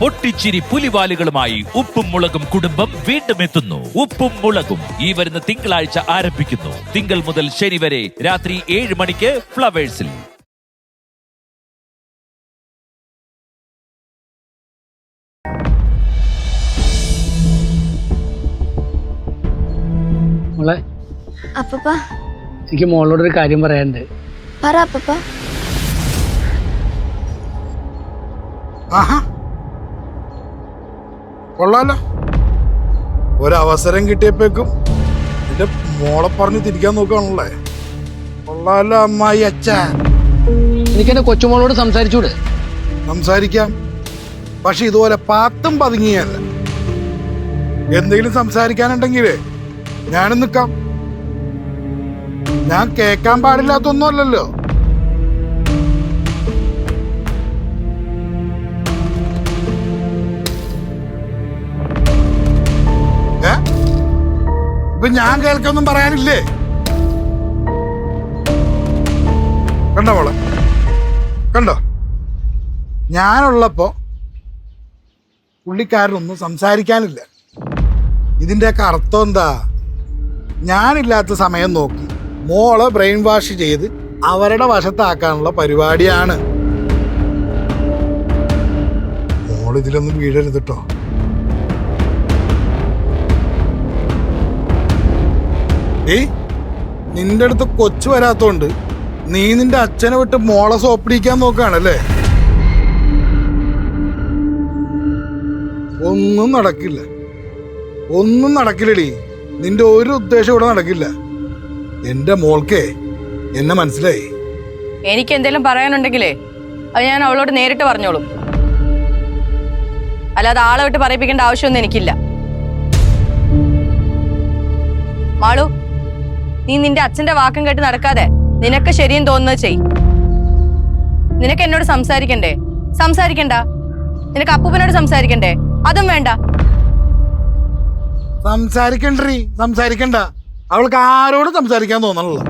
പൊട്ടിച്ചിരി പുലിവാലുകളുമായി ഉപ്പും മുളകും കുടുംബം വീണ്ടും എത്തുന്നു. ഉപ്പും മുളകും ഈ വരുന്ന തിങ്കളാഴ്ച ആരംഭിക്കുന്നു. തിങ്കൾ മുതൽ ശനി വരെ രാത്രി ഏഴ് മണിക്ക് ഫ്ലവേഴ്സിൽ. മോളെ അപ്പപ്പാ. എനിക്ക് മോളോടൊരു കാര്യം പറയാനുണ്ട്. പറ അപ്പപ്പാ. ആഹാ. കൊള്ളാലോ. ഒരവസരം കിട്ടിയപ്പോഴേക്കും എന്റെ മോളെ പറഞ്ഞ് തിരിക്കാൻ നോക്കുകയാണല്ലേ കൊള്ളാലോ അമ്മായി അച്ഛ. എനിക്കെന്റെ കൊച്ചുമോളോട് സംസാരിച്ചൂടെ? സംസാരിക്കാം. പക്ഷെ ഇതുപോലെ പാത്തും പതുങ്ങിയല്ല എന്തെങ്കിലും സംസാരിക്കാനുണ്ടെങ്കിൽ ഞാനും നിൽക്കാം. ഞാൻ കേൾക്കാൻ പാടില്ലാത്തൊന്നും അല്ലല്ലോ. ഇപ്പൊ ഞാൻ കേൾക്കൊന്നും പറയാനില്ലേ? കണ്ടോ മോളെ? കണ്ടോ? ഞാനുള്ളപ്പോ പുള്ളിക്കാരനൊന്നും സംസാരിക്കാനില്ല. ഇതിന്റെയൊക്കെ അർത്ഥം എന്താ? ഞാനില്ലാത്ത സമയം നോക്കി മോളെ ബ്രെയിൻ വാഷ് ചെയ്ത് അവരുടെ വശത്താക്കാനുള്ള പരിപാടിയാണ്. മോൾ ഇതിലൊന്നും വീഴരുത് കേട്ടോ ഏയ് നിന്റെ അടുത്ത് കൊച്ചു വരാത്തോണ്ട് നീ നിന്റെ അച്ഛനെ വിട്ട് മോളെ സോപ്പിടിക്കാൻ നോക്കുകയാണല്ലേ? ഒന്നും നടക്കില്ല. ഒന്നും നടക്കില്ലടി. നിന്റെ ഒരു ഉദ്ദേശം ഇവിടെ നടക്കില്ല. എന്റെ മോൾക്കേ എന്നെ മനസ്സിലായി? എനിക്ക് എന്തെങ്കിലും പറയാനുണ്ടെങ്കിലേ അത് ഞാൻ അവളോട് നേരിട്ട് പറഞ്ഞോളും. അല്ലാതെ ആളെ വിട്ട് പറയിപ്പിക്കേണ്ട ആവശ്യമൊന്നും എനിക്കില്ല. മാളു നീ നിന്റെ അച്ഛന്റെ വാക്കും കേട്ട് നടക്കാതെ നിനക്ക് ശരിയും തോന്നുന്നത് ചെയ്. നിനക്ക് എന്നോട് സംസാരിക്കണ്ടേ? സംസാരിക്കണ്ട. നിനക്ക് അപ്പൂപ്പനോട് സംസാരിക്കണ്ടേ? അതും വേണ്ട. സംസാരിക്കണ്ടീ സംസാരിക്കണ്ട. അവൾക്ക് ആരോടും സംസാരിക്കാൻ തോന്നണല്ലോ.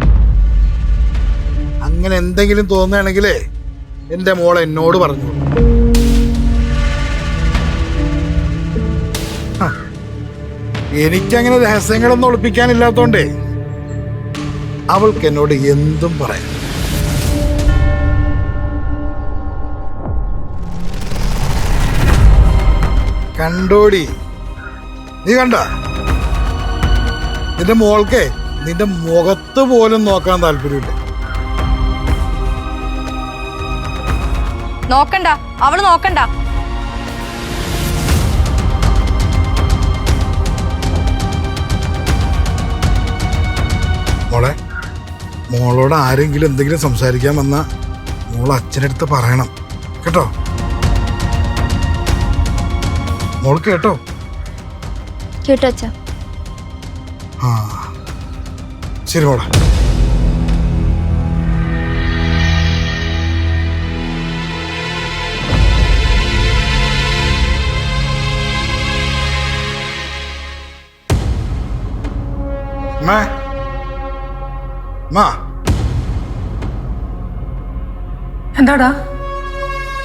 അങ്ങനെ എന്തെങ്കിലും തോന്നുകയാണെങ്കിലേ എന്റെ മോൾ എന്നോട് പറഞ്ഞു എനിക്കങ്ങനെ രഹസ്യങ്ങളൊന്നും ഒളിപ്പിക്കാനില്ലാത്തോണ്ടേ അവൾക്ക് എന്നോട് എന്തും പറയാം. കണ്ടോടി. നീ കണ്ട? നിന്റെ മോൾക്കേ നിന്റെ മുഖത്ത് പോലും നോക്കാൻ താല്പര്യമില്ല. നോക്കണ്ട. അവൾ നോക്കണ്ട. മോളെ മോളോട് ആരെങ്കിലും എന്തെങ്കിലും സംസാരിക്കാൻ വന്നാൽ മോൾ അച്ഛനടുത്ത് പറയണം. കേട്ടോ? മോൾ കേട്ടോ? കേട്ടോ അച്ഛ. ആ. ശരി മോളെ. Ma. അമ്മ. എന്താടാ?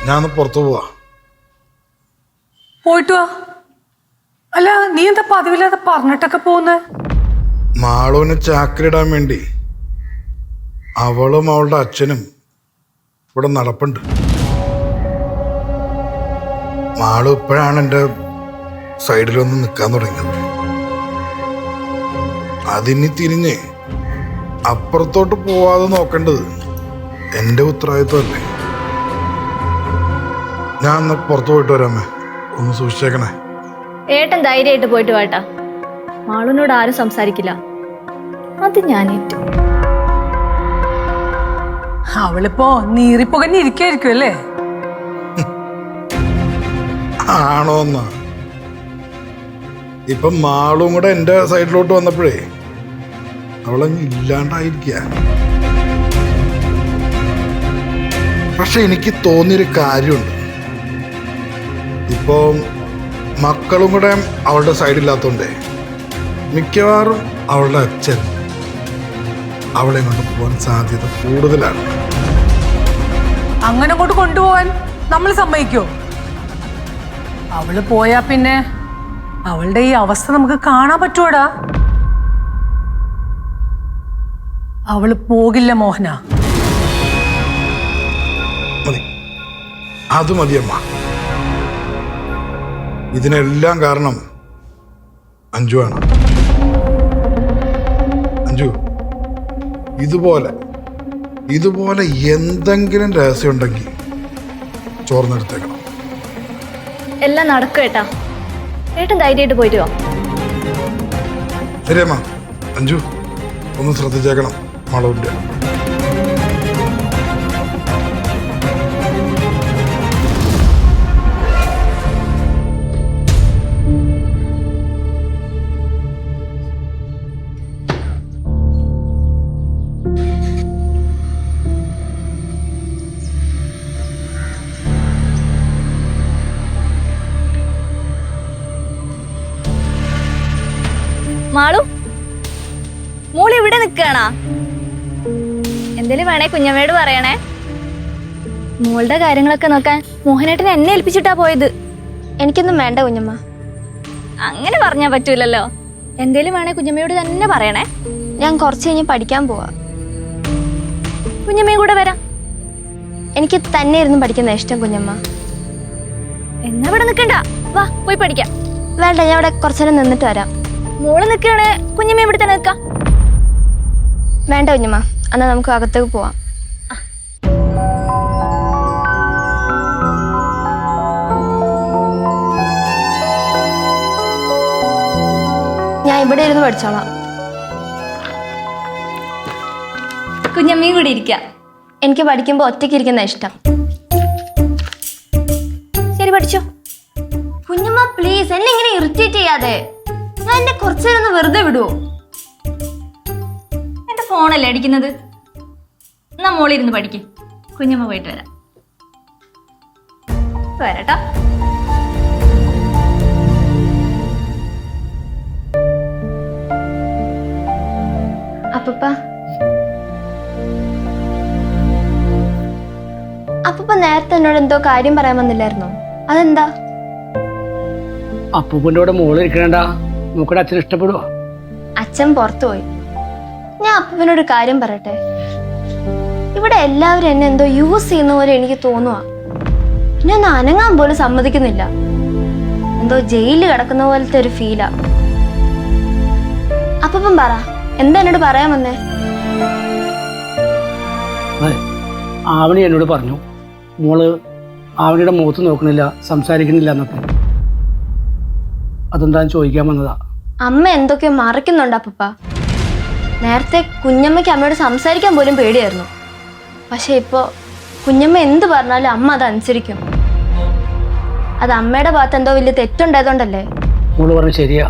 ഞാൻ പുറത്തു പോവാ. പോയിട്ട് വാ. അല്ല നീ എന്താ പതിവില്ലാതെ പറഞ്ഞിട്ടൊക്കെ പോകുന്നേ മാളുവിന് ചാക്കിലിടാൻ വേണ്ടി അവളും അവളുടെ അച്ഛനും ഇവിടെ നടപ്പുണ്ട്. മാളു ഇപ്പോഴാണ് എന്റെ സൈഡിലൊന്ന് നിൽക്കാൻ തുടങ്ങിയത്. അതിനി തിരിഞ്ഞ് അപ്പുറത്തോട്ട് പോവാതെ നോക്കേണ്ടത് എന്റെ ഉത്തരവാദിത്വമല്ലേ ഞാൻ ഒന്ന് പുറത്തു പോയിട്ട് വരാമേ. ഒന്ന് സൂക്ഷിച്ചേക്കണേ. ഏട്ടൻ ധൈര്യമായിട്ട് പോയിട്ട് വേട്ടാ. മാളുവിനോട് ആരും സംസാരിക്കില്ല. അത് ഞാൻ ഏറ്റു. അവളിപ്പോ നീറിപ്പുകഞ്ഞിരിക്കായിരിക്കും അല്ലേ? ആണോ ഇപ്പൊ ഇപ്പം മാളും കൂടെ എന്റെ സൈഡിലോട്ട് വന്നപ്പോഴേ അവളങ്ങ് ഇല്ലാണ്ടായിരിക്കുക പക്ഷെ എനിക്ക് തോന്നിയൊരു കാര്യമുണ്ട്. ഇപ്പോൾ മക്കളും കൂടെ അവളുടെ സൈഡില്ലാത്തോണ്ടേ മിക്കവാറും അവളുടെ അച്ഛൻ അവളെ കൊണ്ട് പോകാൻ സാധ്യത കൂടുതലാണ്. അങ്ങനെ അങ്ങോട്ട് കൊണ്ടുപോവാൻ നമ്മൾ സമ്മതിക്കോ? അവൾ പോയാ പിന്നെ അവളുടെ ഈ അവസ്ഥ നമുക്ക് കാണാൻ പറ്റുവാടാ? അവൾ പോകില്ല മോഹന. അത് മതി അമ്മ. ഇതിനെല്ലാം കാരണം അഞ്ജു ആണ്. അഞ്ജു ഇതുപോലെ ഇതുപോലെ എന്തെങ്കിലും രഹസ്യം ഉണ്ടെങ്കിൽ ചോർന്നെടുത്തേക്കണം. എല്ലാം നടക്കും ഏട്ടാ. ഏട്ടൻ ധൈര്യമായിട്ട് പോയിട്ട് വാ. ശരിയമ്മ അഞ്ജു ഒന്ന് ശ്രദ്ധിച്ചേക്കണം മളവിന്റെ. വേണേ കുഞ്ഞമ്മയോട് പറയണേ. മോളുടെ കാര്യങ്ങളൊക്കെ നോക്കാൻ മോഹനേട്ടൻ എന്നെ ഏൽപ്പിച്ചിട്ടാ പോയത്. എനിക്കൊന്നും വേണ്ട കുഞ്ഞമ്മ. അങ്ങനെ പറഞ്ഞാ പറ്റൂലല്ലോ. എന്തേലും വേണേ കുഞ്ഞമ്മയോട് തന്നെ പറയണേ. ഞാൻ കുറച്ച് കഴിഞ്ഞ് പഠിക്കാൻ പോവാ. കുഞ്ഞമ്മയും കൂടെ വരാം. എനിക്ക് തന്നെ ഇരുന്ന് പഠിക്കുന്ന ഇഷ്ടം കുഞ്ഞമ്മ. എന്നാ ഇവിടെ നിൽക്കണ്ട വാ പോയി പഠിക്കാം. വേണ്ട ഞാൻ ഇവിടെ കുറച്ചു നേരം നിന്നിട്ട് വരാം. മോൾ നിൽക്കണേ കുഞ്ഞമ്മ ഇവിടെ തന്നെ നിൽക്കാം വേണ്ട കുഞ്ഞമ്മ. എന്നാ നമുക്ക് അകത്തേക്ക് പോവാം. ഞാൻ ഇവിടെ ഇരുന്ന് പഠിച്ചോളാം. കുഞ്ഞമ്മയും കൂടി ഇരിക്കാം. എനിക്ക് പഠിക്കുമ്പോൾ ഒറ്റയ്ക്ക് ഇരിക്കുന്ന ഇഷ്ടം. ശരി പഠിച്ചോ. കുഞ്ഞമ്മ പ്ലീസ് എന്നെ ഇങ്ങനെ ഇറിറ്റേറ്റ് ചെയ്യാതെ. ഞാൻ എന്നെ കുറച്ചു നേരം ഒന്ന് വെറുതെ വിടുവോ? എന്റെ ഫോണല്ലേ അടിക്കുന്നത്? എന്നാ മോളിരുന്ന് പഠിക്കും. കുഞ്ഞമ്മ പോയിട്ട് വരാം. വരട്ടോ. അപ്പപ്പ. അപ്പപ്പ നേരത്തെ എന്നോട് എന്തോ കാര്യം പറയാൻ വന്നില്ലായിരുന്നോ? അതെന്താ? അപ്പൂപ്പന്റെ കൂടെ മോൾ ഇരിക്കണ്ട നോക്കടെ അച്ഛൻ ഇഷ്ടപ്പെടുവോ? അച്ഛൻ പുറത്തുപോയി. ഞാൻ അപ്പൂപ്പനോട് കാര്യം പറയട്ടെ? ഇവിടെ എല്ലാവരും എന്നെ എന്തോ യൂസ് ചെയ്യുന്ന പോലെ എനിക്ക് തോന്നുക ഞാൻ ഒന്ന് അനങ്ങാൻ പോലും സമ്മതിക്കുന്നില്ല. എന്തോ ജയിലിൽ കിടക്കുന്ന പോലത്തെ ഒരു ഫീലാ അപ്പം പറ എന്താ എന്നോട് പറയാൻ വന്നേ? ആവണി എന്നോട് പറഞ്ഞു. മോൾ ആവണിയുടെ മുഖത്ത് നോക്കുന്നില്ല സംസാരിക്കണില്ല എന്നൊക്കെ. അതെന്താ ചോദിക്കാൻ വന്നതാ? അമ്മ എന്തൊക്കെയോ മറക്കുന്നുണ്ട് അപ്പ നേരത്തെ കുഞ്ഞമ്മയ്ക്ക് അമ്മയോട് സംസാരിക്കാൻ പോലും പേടിയായിരുന്നു. പക്ഷെ ഇപ്പോ കുഞ്ഞമ്മ എന്ത് പറഞ്ഞാലും അമ്മ അത് അനുസരിക്കും. അത് അമ്മയുടെ ഭാഗത്ത് എന്തോ വലിയ തെറ്റുണ്ടായതുകൊണ്ടല്ലേ? മോൾ പറഞ്ഞ ശരിയാ.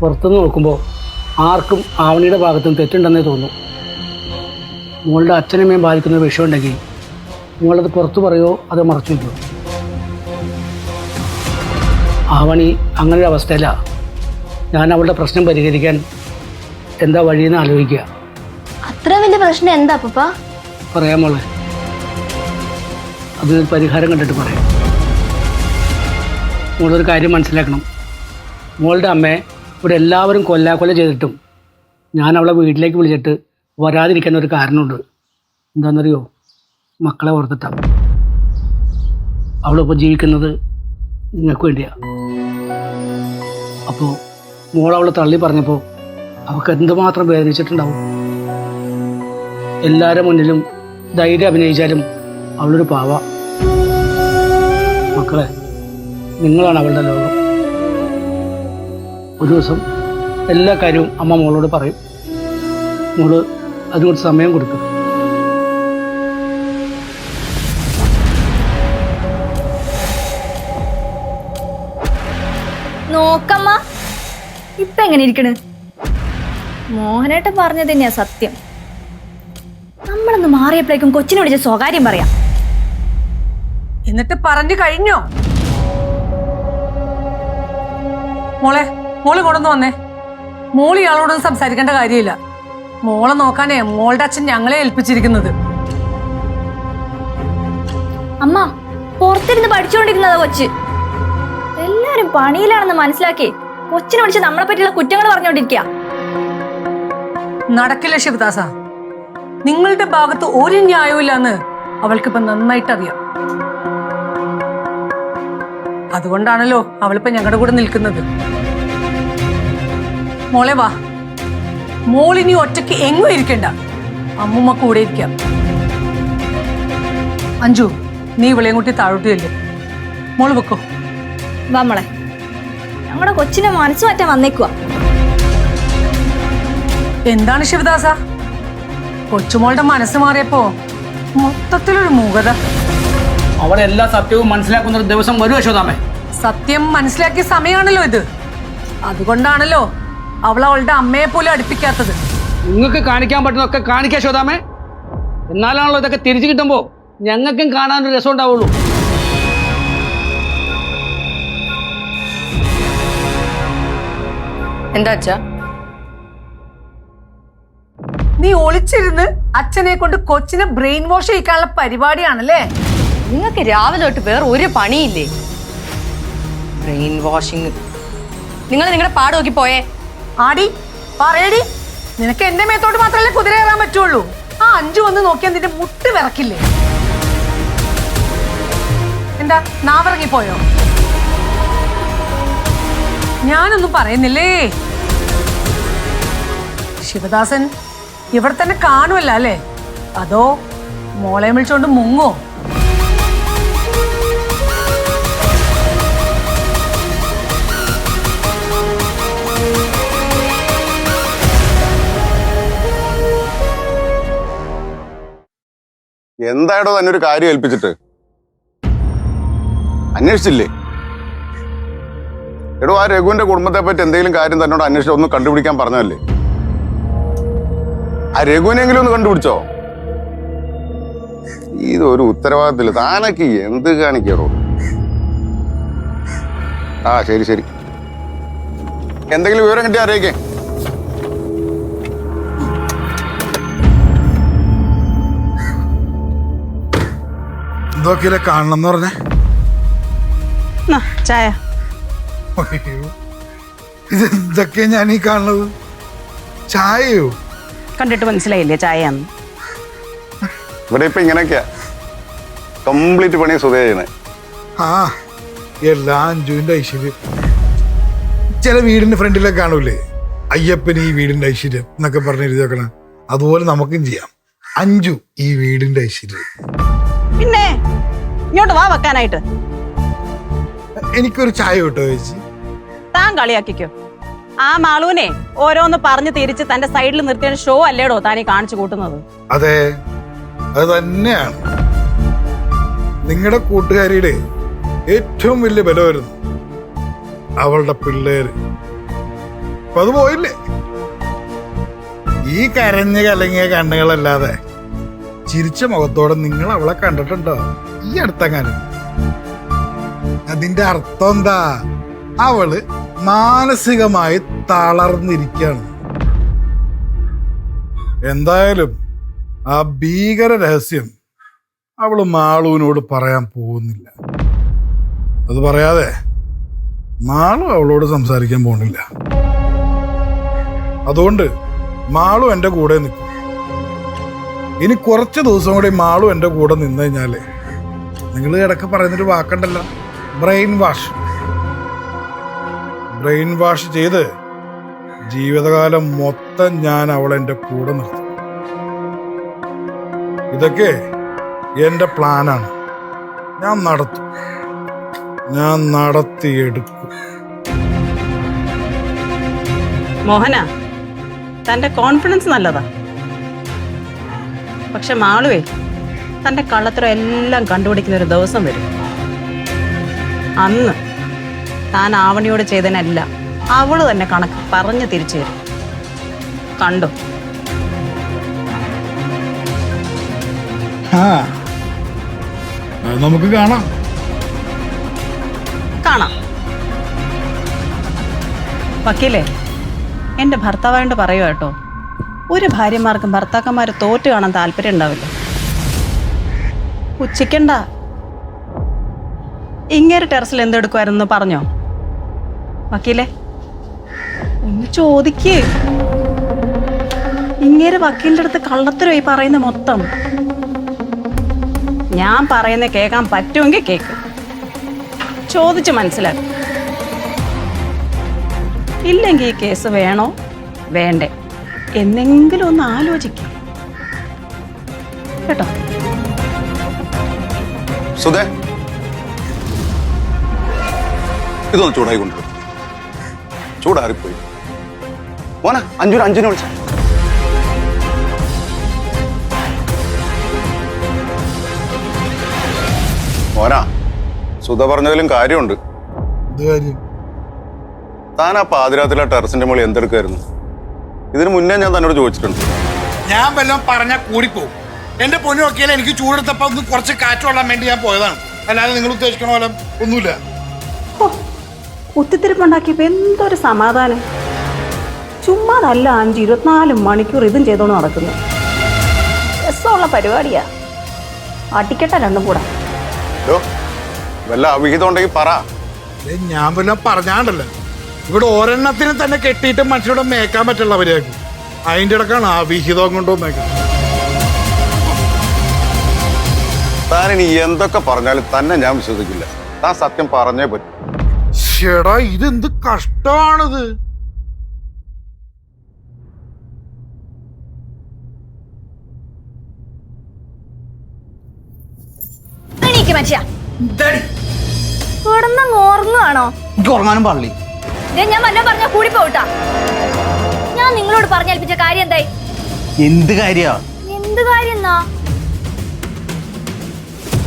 പുറത്തുനിന്ന് നോക്കുമ്പോൾ ആർക്കും ആവണിയുടെ ഭാഗത്തും തെറ്റുണ്ടെന്നേ തോന്നും മോളുടെ അച്ഛനമ്മയും ബാധിക്കുന്ന ഒരു വിഷയം ഉണ്ടെങ്കിൽ മോളത് പുറത്തു പറയോ അത് മറച്ചു വയ്ക്കുമോ ആവണി അങ്ങനെ ഒരു അവസ്ഥയില ഞാൻ അവളുടെ പ്രശ്നം പരിഹരിക്കാൻ എന്താ വഴിയെന്ന് ആലോചിക്കുക. അത്ര വലിയ പ്രശ്നം എന്താ അപ്പപ്പ? പറയാം മോളെ. അതിനൊരു പരിഹാരം കണ്ടിട്ട് പറയാം. മോളൊരു കാര്യം മനസ്സിലാക്കണം. മോളുടെ അമ്മയെ ഇവിടെ എല്ലാവരും കൊല്ലാക്കൊല ചെയ്തിട്ടും ഞാൻ അവളെ വീട്ടിലേക്ക് വിളിച്ചിട്ട് വരാതിരിക്കാൻ ഒരു കാരണമുണ്ട്. എന്താണെന്നറിയോ? മക്കളെ ഓർത്തിട്ടാണ് അവളിപ്പോൾ ജീവിക്കുന്നത് നിങ്ങൾക്ക് വേണ്ടിയാണ് അപ്പോൾ മോൾ അവളെ തള്ളി പറഞ്ഞപ്പോൾ അവൾക്ക് എന്തുമാത്രം വേദനിച്ചിട്ടുണ്ടാവും? എല്ലാവരുടെ മുന്നിലും ധൈര്യം അഭിനയിച്ചാലും അവളൊരു പാവ. മക്കളെ നിങ്ങളാണ് അവളുടെ ലോകം. ഒരു ദിവസം എല്ലാ കാര്യവും അമ്മ മോളോട് പറയും. മോൾ അതിനോട് സമയം കൊടുക്കും. നോക്കമ്മ ഇപ്പൊ എങ്ങനെ ഇരിക്കണ്? മോഹനേട്ടൻ പറഞ്ഞത് തന്നെയാ സത്യം. നമ്മളൊന്ന് മാറിയപ്പോഴേക്കും കൊച്ചിനെ വിളിച്ച് സ്വകാര്യം പറയാം. എന്നിട്ട് പറഞ്ഞു കഴിഞ്ഞോ? മോളെ മോൾ കൊണ്ടു വന്നേ. മോൾ ഇയാളോടൊന്നും സംസാരിക്കേണ്ട കാര്യമില്ല. മോളെ നോക്കാനേ മോളുടെ അച്ഛൻ ഞങ്ങളെ ഏൽപ്പിച്ചിരിക്കുന്നത്. അമ്മ പുറത്തിരുന്ന് പഠിച്ചുകൊണ്ടിരുന്നതാ കൊച്ച്. എല്ലാരും പണിയിലാണെന്ന് മനസ്സിലാക്കി കൊച്ചിനെ വിളിച്ച് നമ്മളെ പറ്റിയുള്ള കുറ്റങ്ങൾ പറഞ്ഞുകൊണ്ടിരിക്കുക നടക്കില്ല ശിവദാസ. നിങ്ങളുടെ ഭാഗത്ത് ഒരു ന്യായവും ഇല്ലെന്ന് അവൾക്കിപ്പോ നന്നായിട്ട് അറിയാം അതുകൊണ്ടാണല്ലോ അവളിപ്പോ ഞങ്ങളുടെ കൂടെ നിൽക്കുന്നത്. മോളെ വാ. മോളിനി ഒറ്റയ്ക്ക് എങ്ങും ഇരിക്കണ്ട. അമ്മുമ്മ കൂടെ ഇരിക്കാം. അഞ്ജു നീ ഇവളെയും കൂട്ടി താഴോട്ട് ചെല്ല്. മോൾ വെക്കോ. വാ മോളെ. ഞങ്ങളുടെ കൊച്ചിനെ മനസ്സ് മാറ്റാൻ വന്നേക്കുക എന്താണ് ശിവദാസ? കൊച്ചുമോളുടെ മനസ്സ് മാറിയപ്പോ മൊത്തത്തിലൊരു മൂകത. അവളെല്ലാ സത്യവും മനസ്സിലാക്കുന്ന ഒരു ദിവസം വരും യശോദാമേ സത്യം മനസ്സിലാക്കിയ സമയമാണല്ലോ ഇത്. അതുകൊണ്ടാണല്ലോ അവൾ അവളുടെ അമ്മയെ പോലെ അടുപ്പിക്കാത്തത്. നിങ്ങൾക്ക് കാണിക്കാൻ പറ്റുന്നൊക്കെ കാണിക്കാം യശോദാമേ എന്നാലാണല്ലോ ഇതൊക്കെ തിരിച്ചു കിട്ടുമ്പോ ഞങ്ങൾക്കും കാണാനൊരു രസം ഉണ്ടാവുള്ളൂ. എന്താ അച്ഛാ? നീ ഒളിച്ചിരുന്ന് അച്ഛനെ കൊണ്ട് കൊച്ചിനെ ബ്രെയിൻ വാഷ് ചെയ്യിക്കാനുള്ള പരിപാടിയാണല്ലേ? നിങ്ങൾക്ക് രാവിലെ തൊട്ട് വേറെ ഒരു പണിയില്ലേ? ബ്രെയിൻ വാഷിങ് നിങ്ങൾ നിങ്ങളുടെ പാട് നോക്കി പോയേ. ആടി പറയടി. നിനക്ക് എന്റെ മേത്തോട്ട് മാത്രമല്ലേ കുതിര കയറാൻ പറ്റുള്ളൂ? ആ അഞ്ചു വന്ന് നോക്കിയാൽ നിന്റെ മുട്ട് വിറക്കില്ലേ? എന്താ നാവിറങ്ങിപ്പോയോ ഞാനൊന്നും പറയുന്നില്ലേ? ശിവദാസൻ ഇവിടെ തന്നെ കാണുമല്ല അല്ലേ? അതോ മോളെ വിളിച്ചോണ്ട് മുങ്ങോ? എന്തായിടോ തന്നെ ഒരു കാര്യം ഏൽപ്പിച്ചിട്ട്? അന്വേഷിച്ചില്ലേ? എടോ ആ രഘുവിന്റെ കുടുംബത്തെ പറ്റി എന്തെങ്കിലും കാര്യം തന്നോട് അന്വേഷിച്ച് ഒന്ന് കണ്ടുപിടിക്കാൻ പറഞ്ഞതല്ലേ? ആ രഘുവിനെങ്കിലും ഒന്ന് കണ്ടുപിടിച്ചോ? ഇതൊരു ഉത്തരവാദിത്തമില്ല. താനൊക്കെ എന്ത് കാണിക്കാറോ ആ ശരി ശരി. എന്തെങ്കിലും വിവരം കിട്ടിയാ അറിയിക്കേ. എന്തൊക്കെയല്ലേ കാണണം എന്ന് പറഞ്ഞേ ചായ. ഇതെന്തൊക്കെയാ ഞാൻ ഈ കാണുന്നത്? ചായയോ? കണ്ടിട്ട് മനസ്സിലായില്ലേ ചായയാന്ന്? ഇവിടെ ഇപ്പൊ ഇങ്ങനെയൊക്കെയാ. കംപ്ലീറ്റ് പണി ചെയ്യണേ ആ എല്ലാ അഞ്ചുവിന്റെ ഐശ്വര്യം. ചില വീടിന്റെ ഫ്രണ്ടിലൊക്കെ കാണൂലേ? അയ്യപ്പൻ ഈ വീടിന്റെ ഐശ്വര്യം എന്നൊക്കെ പറഞ്ഞ് എഴുതി വെക്കണം. അതുപോലെ നമുക്കും ചെയ്യാം. അഞ്ചു ഈ വീടിന്റെ ഐശ്വര്യം. പിന്നെ ഇങ്ങോട്ട് വാ വെക്കാനായിട്ട്. എനിക്കൊരു ചായ കിട്ടോ ചേച്ചി? താൻ കളിയാക്കിക്കോ. ആ മാളൂനെ ഓരോന്ന് പറഞ്ഞു തിരിച്ച് തന്റെ സൈഡിൽ നിർത്തിയ ഷോ അല്ലേടോ താനീ കാണിച്ചു കൂട്ടുന്നത്? അതെ അത് തന്നെയാണ്. നിങ്ങളുടെ കൂട്ടുകാരിയുടെ ഏറ്റവും വലിയ ബലമായിരുന്നു അവളുടെ പിള്ളേര്. അപ്പൊ അത് പോയില്ലേ? ഈ കരഞ്ഞ് കലങ്ങിയ കണ്ണുകളല്ലാതെ ചിരിച്ച മുഖത്തോടെ നിങ്ങൾ അവളെ കണ്ടിട്ടുണ്ടോ? ഈ അടുത്തങ്ങാനും? അതിന്റെ അർത്ഥം എന്താ? അവൾ മാനസികമായി തളർന്നിരിക്കുകയാണ്. എന്തായാലും ആ ഭീകര രഹസ്യം അവൾ മാളുവിനോട് പറയാൻ പോകുന്നില്ല. അത് പറയാതെ മാളു അവളോട് സംസാരിക്കാൻ പോകുന്നില്ല. അതുകൊണ്ട് മാളു എന്റെ കൂടെ നിൽക്കും. ഇനി കുറച്ച് ദിവസം കൂടി മാളു എന്റെ കൂടെ നിന്നു കഴിഞ്ഞാൽ നിങ്ങൾ ഇടയ്ക്ക് പറയുന്നൊരു വാക്കുണ്ടല്ലോ ബ്രെയിൻ വാഷ്. ബ്രെയിൻ വാഷ് ചെയ്ത് ജീവിതകാലം മൊത്തം ഞാൻ അവളെ എന്റെ കൂടെ നിർത്തും. ഇതൊക്കെ എന്റെ പ്ലാനാണ്. ഞാൻ നടത്തും. ഞാൻ നടത്തിയെടുക്കും മോഹന തന്റെ കോൺഫിഡൻസ് നല്ലതാ. പക്ഷെ മാളുവേ തന്റെ കള്ളത്തരം എല്ലാം കണ്ടുപിടിക്കുന്ന ഒരു ദിവസം വരും. അന്ന് താൻ ആവണിയോട് ചെയ്തതിനല്ല അവൾ തന്നെ കണക്ക് പറഞ്ഞു തിരിച്ചു തരും. കണ്ടു? നമുക്ക് കാണാം. കാണാം. വക്കീലേ എന്റെ ഭർത്താവായോണ്ട് പറയുക കേട്ടോ. ഒരു ഭാര്യമാർക്കും ഭർത്താക്കന്മാരെ തോറ്റു കാണാൻ താല്പര്യം ഉണ്ടാവില്ല. ഉച്ചയ്ക്കണ്ട ഇങ്ങേര് ടെറസിൽ എന്തെടുക്കുമായിരുന്നു പറഞ്ഞോ? വക്കീലെ. ഒന്ന് ചോദിക്ക്. ഇങ്ങനെ വക്കീലിന്റെ അടുത്ത് കള്ളത്തരമായി പറയുന്ന മൊത്തം. ഞാൻ പറയുന്ന കേൾക്കാൻ പറ്റുമെങ്കിൽ കേക്ക്. ചോദിച്ച് മനസ്സിലാക്കും ഇല്ലെങ്കിൽ ഈ കേസ് വേണോ? വേണ്ടേ. എന്നെങ്കിലും ഒന്ന് ആലോചിക്കും. കേട്ടോ? സുധേ. ഇതൊന്ന് ചൂടായി കൊണ്ടുവരും ചൂടാറിപ്പോയി. ഓന അഞ്ചു അഞ്ചിനെ വിളിച്ച. മോനാ സുധ പറഞ്ഞതിലും കാര്യമുണ്ട്. താൻ ആ പാതിരാത്തിലെ ടെറസിന്റെ മുകളിൽ എന്തെടുക്കായിരുന്നു ഇതിനു മുന്നേ ഞാൻ തന്നോട് ചോദിച്ചിട്ടുണ്ട്. ഞാൻ വല്ലതും പറഞ്ഞാൽ കൂടിപ്പോകും എന്റെ പൊന്നു നോക്കിയാൽ എനിക്ക് ചൂടെടുത്തപ്പോ ഒന്ന് കുറച്ച് കാറ്റ് കൊള്ളാൻ വേണ്ടി ഞാൻ പോയതാണ്. അല്ലാതെ നിങ്ങൾ ഉദ്ദേശിക്കണ പോലെ ഒന്നുമില്ല. ഓ കുത്തിത്തിരിപ്പുണ്ടാക്കിയപ്പോ എന്തൊരു സമാധാനം. ചുമ്മാതല്ല അഞ്ച് ഇരുപത്തിനാല് മണിക്കൂർ ഇതും ചെയ്തോണ്ട് നടക്കുന്നു. രസമുള്ള പരിപാടിയാ. അടിക്കട്ടെ രണ്ടും കൂടെ. വല്ല അവിഹിതം ഉണ്ടെങ്കിൽ പറ. ഞാൻ വല്ല പറഞ്ഞാണ്ടല്ലോ. ഇവിടെ ഒരെണ്ണത്തിനെ തന്നെ കെട്ടിയിട്ട് മനുഷ്യരുടെ മേക്കാൻ പറ്റുള്ള അവരെയാക്കും അതിന്റെ ഇടക്കാണ് ആ കൊണ്ടോ കൊണ്ടുവന്നേക്കുന്നത് താൻ ഇനി എന്തൊക്കെ പറഞ്ഞാലും തന്നെ ഞാൻ വിശ്വസിക്കില്ല. താൻ സത്യം പറഞ്ഞേ പറ്റൂ. ചേടാ ഇതെന്ത് കഷ്ടമാണിത് ഉറങ്ങുവാണോ? എനിക്ക് ഉറങ്ങാനും പാടില്ലേ. ഞാൻ വല്ലതും പറഞ്ഞാൽ കൂടി പോട്ടാ ഞാൻ നിങ്ങളോട് പറഞ്ഞേൽപ്പിച്ച കാര്യം എന്തായി? എന്ത് കാര്യാ? എന്ത് കാര്യം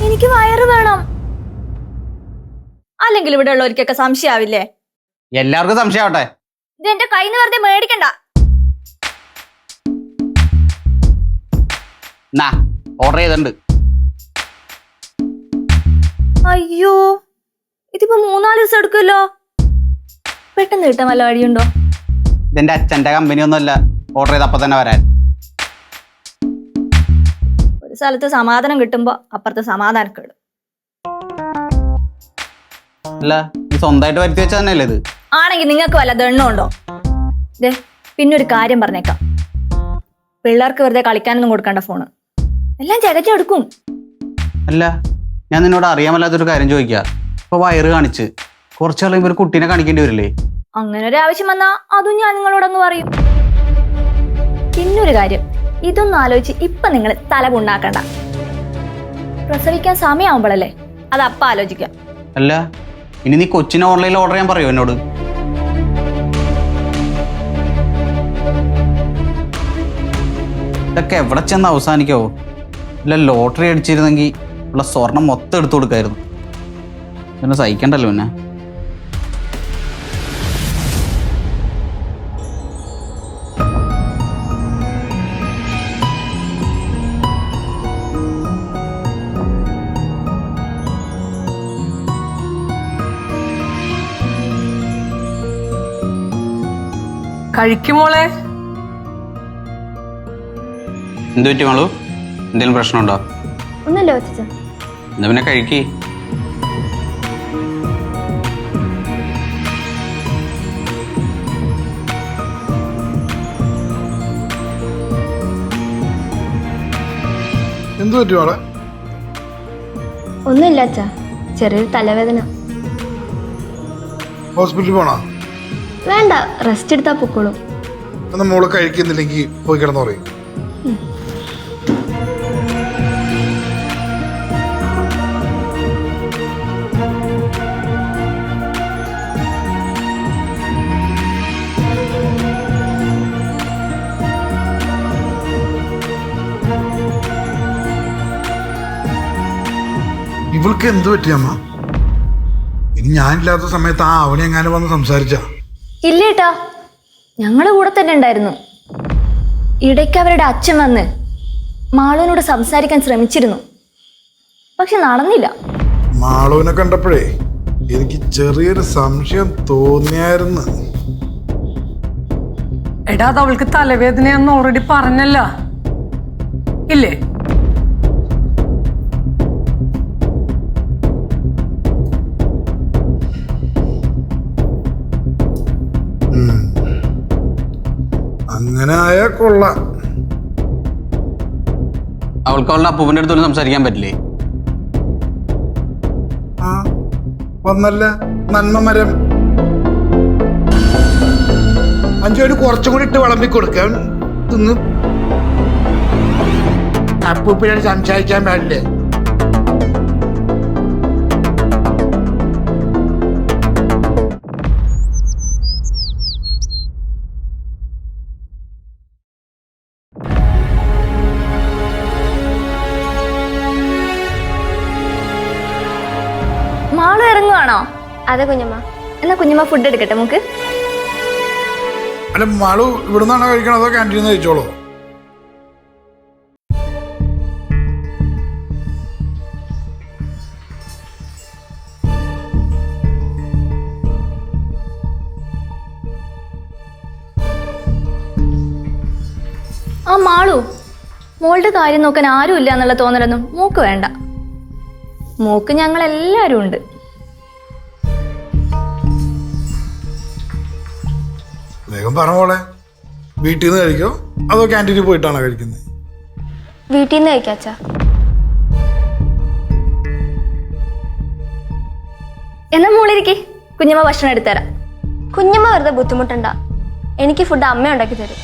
എനിക്ക് വയറ് വേണം. അല്ലെങ്കിൽ ഇവിടെ ഉള്ളവർക്കൊക്കെ സംശയാവില്ലേ? എല്ലാവർക്കും സംശയാവട്ടെ. ഇത് എന്റെ കയ്യിൽ നിന്ന് വെറുതെ മേടിക്കണ്ട. ഓർഡർ ചെയ്തിട്ടുണ്ട്. അയ്യോ ഇതിപ്പോ മൂന്നാൽ ദിവസം എടുക്കുമല്ലോ? പെട്ടെന്ന് കിട്ടാൻ വല്ല വഴിയുണ്ടോ? ഇതെന്റെ അച്ഛന്റെ കമ്പനി ഒന്നുമല്ല. ഓർഡർ ചെയ്ത് അപ്പൊ തന്നെ വരാൻ. ഒരു സ്ഥലത്ത് സമാധാനം കിട്ടുമ്പോ അപ്പുറത്ത് സമാധാനക്കേട്. അല്ല നീ സ്വന്തമായിട്ട് വരുത്തി വെച്ച തന്നെയല്ലേ ഇത്? ആണെങ്കിൽ നിങ്ങൾക്ക് വല്ല ദണ്ണുണ്ടോ ദേ പിന്നെ ഒരു കാര്യം പറഞ്ഞേക്കാം. പിള്ളേർക്ക് വെറുതെ കളിക്കാനൊന്നും കൊടുക്കണ്ട ഫോണ്. എല്ലാം ചകച്ചെടുക്കും അല്ല ഞാൻ നിന്നോട് അറിയാൻ മേലാത്തൊരു കാര്യം ചോദിക്കാ. ഇപ്പൊ വയറ് കാണിച്ച്. കുറച്ച് കളയുമ്പോൾ ഒരു കുട്ടീനെ കാണിക്കേണ്ടി വരില്ലേ? അങ്ങനെ ഒരു ആവശ്യം വന്നാ അതും ഞാൻ നിങ്ങളോട് അങ്ങ് പറയും പിന്നൊരു കാര്യം ഇതൊന്നും ആലോചിച്ച് ഇപ്പൊ നിങ്ങൾ തല കൊണ്ടാക്കണ്ട പ്രസവിക്കാൻ സമയമാവുമ്പോഴല്ലേ അത് അപ്പ ആലോചിക്കാം. അല്ല ഇനി നീ കൊച്ചിനെ ഓൺലൈനിൽ ഓർഡർ ചെയ്യാൻ പറയോ എന്നോട്? ഇതൊക്കെ എവിടെ ചെന്ന് അവസാനിക്കാവോ? ഇല്ല ലോട്ടറി അടിച്ചിരുന്നെങ്കിൽ ഉള്ള സ്വർണം മൊത്തം എടുത്തു കൊടുക്കായിരുന്നു. എന്നെ സഹിക്കണ്ടല്ലോ പിന്നെ. കഴിക്കുമോളെ എന്ത് പറ്റി മോളു? എന്തെങ്കിലും പ്രശ്നമുണ്ടോ? ഒന്നല്ലോ വെച്ചാ എന്നാ പിന്നെ കഴിക്കേ. എന്ത് പറ്റും ഒന്നുമില്ല അച്ഛാ. ചെറിയൊരു തലവേദന. ഹോസ്പിറ്റലിൽ പോണോ? വേണ്ട റെസ്റ്റ് എടുത്താ പൊക്കോളൂ. മോൾ കഴിക്കുന്നില്ലെങ്കിൽ പോയി കിടന്നു പറയും ഇവൾക്ക് എന്ത് പറ്റിയമ്മ ഇനി ഞാനില്ലാത്ത സമയത്ത് ആ അവനെ എങ്ങാനും വന്ന് സംസാരിച്ചാ? ഇല്ലേട്ടാ. ഞങ്ങളെ കൂടെ തന്നെ ഉണ്ടായിരുന്നു. ഇടയ്ക്ക് അവരുടെ അച്ഛൻ വന്ന് മാളുവിനോട് സംസാരിക്കാൻ ശ്രമിച്ചിരുന്നു. പക്ഷെ നടന്നില്ല. മാളുവിനെ കണ്ടപ്പോഴേ എനിക്ക് ചെറിയൊരു സംശയം തോന്നിയായിരുന്നു. എടാ അത് അവൾക്ക് തലവേദനയാന്ന് ഓൾറെഡി പറഞ്ഞല്ല. ഇല്ലേ? അങ്ങനെ ആയാ കൊള്ളാം. അവൾക്ക് അവളുടെ അപ്പൂപ്പന്റെ അടുത്തൊന്നും സംസാരിക്കാൻ പറ്റില്ലേ? ആ വന്നല്ല നന്മ മരം. അഞ്ചു ഒരു കുറച്ചും കൂടി ഇട്ട് വിളമ്പി കൊടുക്കാൻ തിന്ന്. അപ്പൂപ്പിനോട് സംസാരിക്കാൻ പാടില്ലേ? അതെ കുഞ്ഞമ്മ. എന്നാ കുഞ്ഞമ്മ ഫുഡ് എടുക്കട്ടെ നമുക്ക് അല്ല മാളു ഇവിടുന്നാണോ കഴിക്കണം അതോ ക്യാന്റീനിൽ നിന്ന് കഴിച്ചോളൂ? ആ മാളു മോളുടെ കാര്യം നോക്കാൻ ആരും ഇല്ല എന്നുള്ള തോന്നലൊന്നും മൂക്ക് വേണ്ട. മൂക്ക് ഞങ്ങൾ എല്ലാവരും ഉണ്ട്. വേഗം പറഞ്ഞ പോലെ വീട്ടിൽ നിന്ന് കഴിക്കോ? അതോ ക്യാന്റീനിൽ പോയിട്ടാണോ കഴിക്കുന്നത് വീട്ടിൽ നിന്ന് കഴിക്കാം അച്ഛാ. എന്നാ മോളിരിക്കെ കുഞ്ഞമ്മ ഭക്ഷണം എടുത്തുതരാം കുഞ്ഞമ്മ വെറുതെ ബുദ്ധിമുട്ടണ്ട. എനിക്ക് ഫുഡ് അമ്മ ഉണ്ടാക്കി തരും.